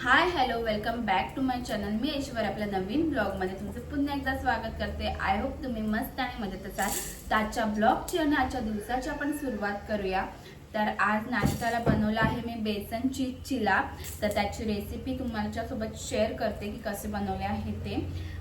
Hi hello welcome back to my channel मी ऐश्वर आपल्या नवीन ब्लॉगमध्ये तुमचं पुन्हा एकदा स्वागत करते. आय होप तुम्ही मस्त आणि मजेत असाल तर आजच्या ब्लॉगची आणि आजच्या दिवसाची आपण सुरुवात करूया. तर आज नाश्त्याला बनवलं आहे मी बेसन चीज चिला. तर त्याची रेसिपी तुमच्यासोबत शेअर करते की कसे बनवले आहे ते.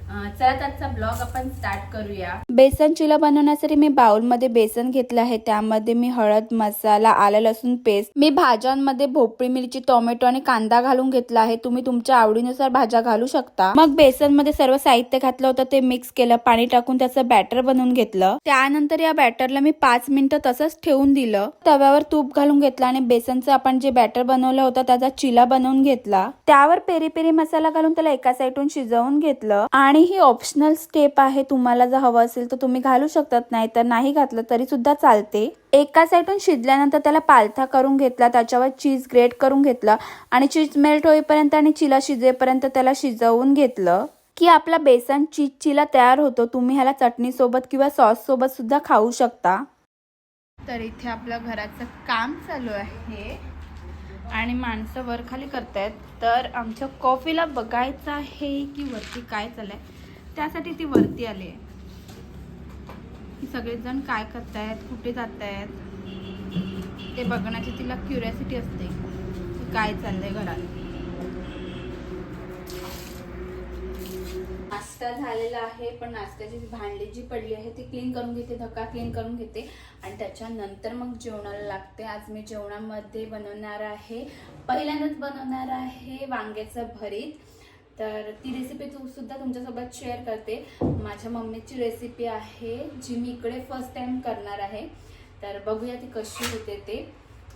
चला ब्लॉग आपण स्टार्ट करूया. बेसन चिला बनवण्यासाठी मी बाउलमध्ये बेसन घेतलं आहे. त्यामध्ये मी हळद मसाला आलं लसूण पेस्ट मी भाज्यांमध्ये भोपळी मिरची टोमॅटो आणि कांदा घालून घेतला आहे. तुम्ही तुमच्या आवडीनुसार भाज्या घालू शकता. मग बेसनमध्ये सर्व साहित्य घातलं होतं ते मिक्स केलं पाणी टाकून त्याचं बॅटर बनवून घेतलं. त्यानंतर या बॅटरला मी पाच मिनिटं तसंच ठेवून दिलं. तव्यावर तूप घालून घेतलं आणि बेसनचं आपण जे बॅटर बनवलं होतं त्याचा चिला बनवून घेतला. त्यावर पेरी पेरी मसाला घालून त्याला एका साईडून शिजवून घेतलं. आणि आणि ही ऑप्शनल स्टेप आहे तुम्हाला जर हवं असेल तर तुम्ही घालू शकतात नाही तर नाही घातलं तरी सुद्धा चालते. एका साईडून शिजल्यानंतर त्याला पालथा करून घेतला त्याच्यावर चीज ग्रेट करून घेतलं आणि चीज मेल्ट होईपर्यंत आणि चिला शिजेपर्यंत त्याला शिजवून घेतलं. की आपला बेसन चीज चिला तयार होतो तुम्ही ह्याला चटणीसोबत किंवा सॉस सोबत सुद्धा खाऊ शकता. तर इथे आपलं घराचं काम चालू आहे. आणि माणसं वर खाली करतायत तर आमच्या कॉफीला बघायचं आहे की वरती काय चाललंय. त्यासाठी ती वरती आली आहे की सगळेजण काय करतायत कुठे जात आहेत ते बघण्याची तिला क्युरियासिटी असते की काय चाललंय घरात. नाश्ता झालेला आहे पण नाश्त्याची भांडी जी पडली आहे ती क्लीन करून घेते धक्का क्लीन करून घेते. आणि त्याच्यानंतर मग जेवणाला लागते. आज मी जेवणामध्ये बनवणार आहे पहिल्यांदाच बनवणार आहे वांग्याचं भरीत. तर ती रेसिपी तू सुद्धा तुमच्यासोबत शेअर करते. माझ्या मम्मीची रेसिपी आहे जी मी इकडे फर्स्ट टाइम करणार आहे. तर बघूया ती कशी होते ते.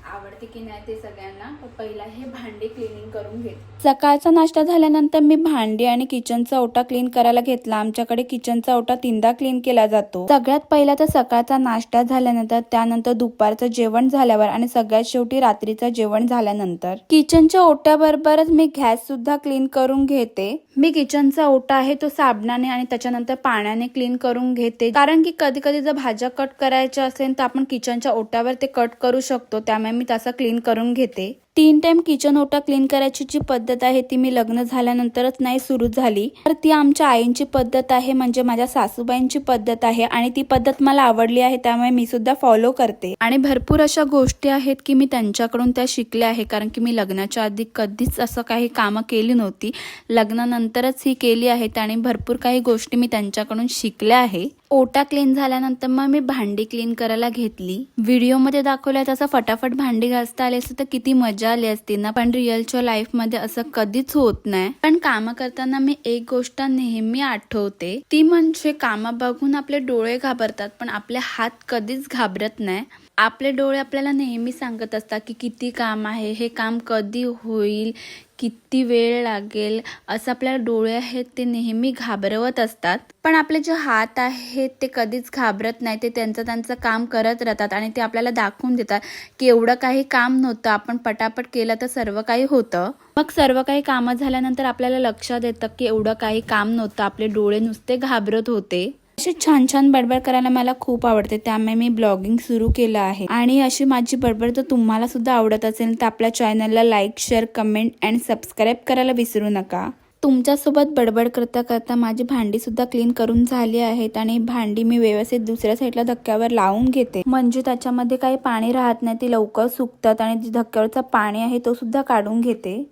आवडते की नाही ते सगळ्यांना. पहिला हे भांडी क्लिनिंग करून घेते. सकाळचा नाश्ता झाल्यानंतर मी भांडी आणि किचनचा ओटा क्लीन करायला घेतला. आमच्याकडे किचनचा ओटा तीनदा क्लीन केला जातो. सगळ्यात पहिला तर सकाळचा नाश्ता झाल्यानंतर त्यानंतर दुपारचं जेवण झाल्यावर आणि सगळ्यात शेवटी रात्रीचं जेवण झाल्यानंतर. किचनच्या ओट्याबरोबरच मी गॅस सुद्धा क्लीन करून घेते. मी किचनचा ओटा आहे तो साबणाने आणि त्याच्यानंतर पाण्याने क्लीन करून घेते. कारण की कधी कधी जर भाज्या कट करायच्या असेल तर आपण किचनच्या ओट्यावर ते कट करू शकतो. त्यामुळे मी तसा क्लीन करून घेते. तीन टाइम किचन ओटा क्लीन करायची जी पद्धत आहे ती मी लग्न झाल्यानंतरच नाही सुरू झाली. तर ती आमच्या आईंची पद्धत आहे म्हणजे माझ्या सासूबाईंची पद्धत आहे आणि ती पद्धत मला आवडली आहे त्यामुळे मी सुद्धा फॉलो करते. आणि भरपूर अशा गोष्टी आहेत की मी त्यांच्याकडून त्या शिकल्या आहे कारण की मी लग्नाच्या आधी कधीच असं काही कामं केली नव्हती. लग्नानंतरच ही केली आहेत आणि भरपूर काही गोष्टी मी त्यांच्याकडून शिकल्या आहे. ओटा क्लीन झाल्यानंतर मग मी भांडी क्लीन करायला घेतली. व्हिडिओमध्ये दाखवल्या तसं फटाफट भांडी घासता आली असते तर किती मजा आली असती ना पण रिअलच्या लाईफमध्ये असं कधीच होत नाही. पण काम करताना मी एक गोष्ट नेहमी आठवते. ती म्हणजे कामा बघून आपले डोळे घाबरतात पण आपले हात कधीच घाबरत नाही. आपले डोळे आपल्याला नेहमी सांगत असतात की किती काम आहे हे काम कधी होईल किती वेळ लागेल असं आपल्याला डोळे आहेत ते नेहमी घाबरवत असतात. पण आपले जे हात आहेत ते कधीच घाबरत नाही ते त्यांचं त्यांचं काम करत राहतात आणि ते आपल्याला दाखवून देतात की एवढं काही काम नव्हतं आपण पटापट केलं तर सर्व काही होतं. मग सर्व काही कामं झाल्यानंतर आपल्याला लक्षात येतं की एवढं काही काम नव्हतं आपले डोळे नुसते घाबरत होते. अशी छान छान बडबड करायला मला खूप आवडते. त्यामुळे मी ब्लॉगिंग सुरू केलं आहे. आणि अशी माझी बडबड जर तुम्हाला सुद्धा आवडत असेल तर आपल्या चॅनलला like share comment and subscribe करायला विसरू नका. तुमच्यासोबत बडबड करता करता माझी भांडी सुद्धा क्लीन करून झाली आहेत आणि भांडी मी व्यवस्थित दुसऱ्या साईडला धक्क्यावर लावून घेते. म्हणजे त्याच्यामध्ये काही पाणी राहत नाही ती लवकर सुकतात आणि जी पाणी आहे तो सुद्धा काढून घेते.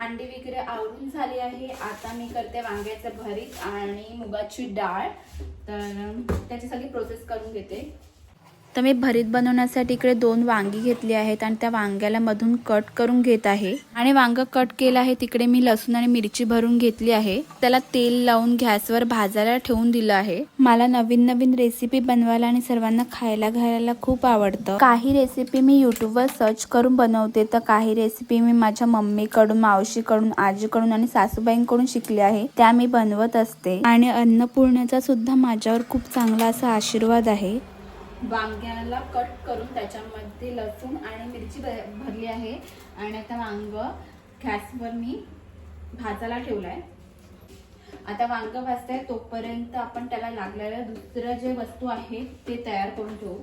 अंडी वगैरे आवरून झाली आहे. आता मी करते वांग्याचं भरीत आणि मुगाची डाळ. तर त्याची सगळी प्रोसेस करून घेते. तर मी भरीत बनवण्यासाठी इकडे दोन वांगी घेतली आहेत आणि त्या वांग्याला मधून कट करून घेत आहे. आणि वांगं कट केलं आहे तिकडे मी लसूण आणि मिरची भरून घेतली आहे. त्याला तेल लावून गॅसवर भाजायला ठेवून दिलं आहे. मला नवीन नवीन रेसिपी बनवायला आणि सर्वांना खायला घालायला खूप आवडतं. काही रेसिपी मी युट्यूबवर सर्च करून बनवते. तर काही रेसिपी मी माझ्या मम्मीकडून मावशीकडून आजीकडून आणि सासूबाईंकडून शिकले आहे. त्या मी बनवत असते. आणि अन्नपूर्णेचा सुद्धा माझ्यावर खूप चांगला असा आशीर्वाद आहे. वांग्याला कट करून त्याच्यामध्ये लसूण आणि मिरची भरली आहे. आणि आता वांग गॅसवर मी भाजायला ठेवलाय. आता वांग भाजताय तोपर्यंत आपण त्याला लागलेल्या दुसरं जे वस्तू आहे ते तयार करून ठेवू.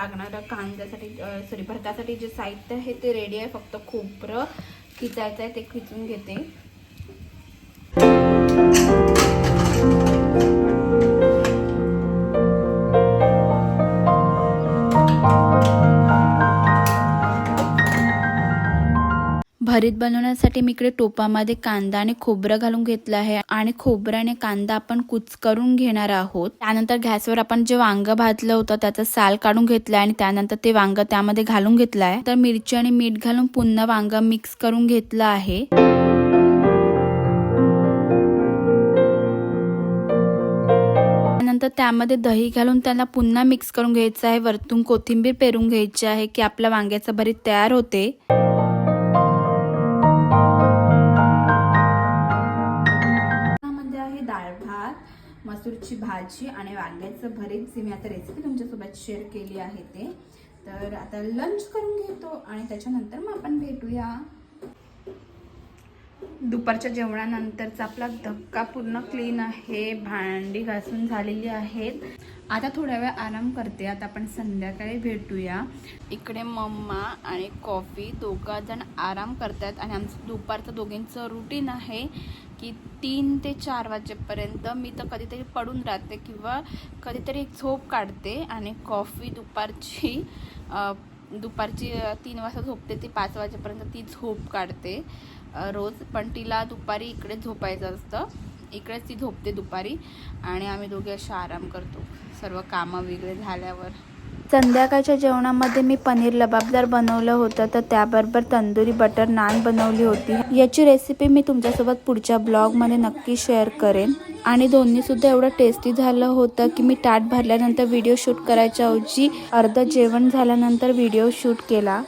लागणारं कांद्यासाठी सॉरी भरतासाठी जे साहित्य आहे ते रेडी आहे. फक्त खोबरं खिचायचं आहे ते खिचून घेते. भरीत बनवण्यासाठी मी इकडे टोपामध्ये कांदा आणि खोबरं घालून घेतलं आहे. आणि खोबरं आणि कांदा आपण कुच करून घेणार आहोत. त्यानंतर गॅसवर आपण जे वांग भाजलं होतं त्याचं साल काढून घेतलं आणि त्यानंतर ते वांग त्यामध्ये घालून घेतलं आहे तर मिरची आणि मीठ घालून पुन्हा वांग मिक्स करून घेतलं आहे. त्यानंतर त्यामध्ये दही घालून त्याला पुन्हा मिक्स करून घ्यायचं आहे. वरतून कोथिंबीर पेरून घ्यायची आहे की आपल्या वांग्याचं भरीत तयार होते. मसूरची भाजी आणि वांग्याचं भरीत मी आता रेसिपी तुमच्यासोबत शेअर केली आहे ते. तर आता लंच करून घेतो आणि त्याच्यानंतर मग आपण भेटूया. दुपारच्या जेवणानंतरचा आपला धक्का पूर्ण क्लीन आहे. भांडी घासून झालेली आहेत. आता थोड्या वेळ आराम करते. आता आपण संध्याकाळी भेटूया. इकडे मम्मा आणि कॉफी दोघं जण आराम करतात. आणि आमचं दुपारचं दोघींचं रुटीन आहे. की तीन ते चार वाजेपर्यंत मी तर कधीतरी पडून राहते किंवा कधीतरी एक झोप काढते आणि कॉफी दुपारची दुपारची तीन वाजता झोपते ती पाच वाजेपर्यंत ती झोप काढते रोज. पण तिला दुपारी इकडे झोपायचं असतं. इकडेच ती झोपते दुपारी आणि आम्ही दोघे असे आराम करतो. सर्व कामं वगैरे झाल्यावर. संध्याकाळच्या जेवणामध्ये मी पनीर लबाबदार बनवलं होतं तर त्याबरोबर तंदुरी बटर नान बनवली होती. याची रेसिपी मी तुमच्यासोबत पुढच्या ब्लॉगमध्ये नक्की शेअर करेन. आणि दोन्हीसुद्धा एवढं टेस्टी झालं होतं की मी ताट भरल्यानंतर व्हिडिओ शूट करायच्या ऐवजी जेवण झाल्यानंतर व्हिडिओ शूट केला.